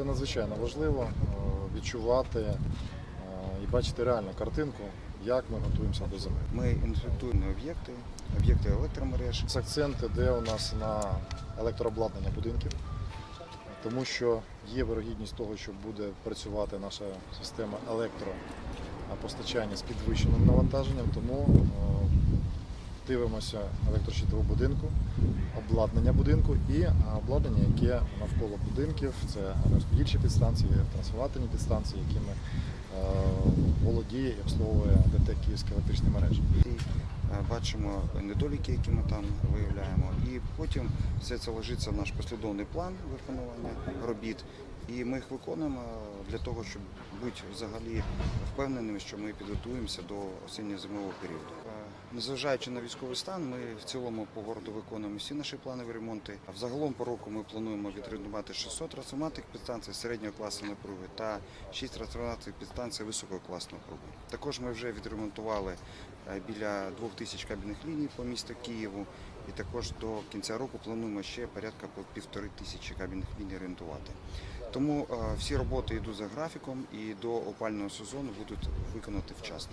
Це надзвичайно важливо е, відчувати е, і бачити реальну картинку, як ми готуємося до зими. Ми інфектуємо об'єкти, об'єкти електромереж. Це акцент іде у нас на електрообладнання будинків, тому що є вирогідність того, що буде працювати наша система електропостачання з підвищеним навантаженням, тому е, дивимося електрощитову будинку, обладнання будинку і е, обладнання, яке навколо будинків, це розподільчі підстанції, трансформаторні підстанції, якими е, володіє і обслуговує ДТЕК Київські електричні мережі. Е, бачимо недоліки, які ми там виявляємо. І потім все це ложиться в наш послідовний план виконування робіт. І ми їх виконуємо для того, щоб бути взагалі впевненими, що ми підготуємося до осінньо-зимового періоду. Незважаючи на військовий стан, ми в цілому по городу виконуємо всі наші планові ремонти. А взагалом по року ми плануємо відремонтувати 600 трансформаторних підстанцій середнього класу напруги та 6 трансформаторних підстанцій високого класу напруги. Також ми вже відремонтували е, біля 2000 кабельних ліній по місту Києву. І також до кінця року плануємо ще порядка по півтори тисячі кабельних ліній орієнтувати. Тому е, всі роботи йдуть за графіком і до опального сезону будуть виконані вчасно.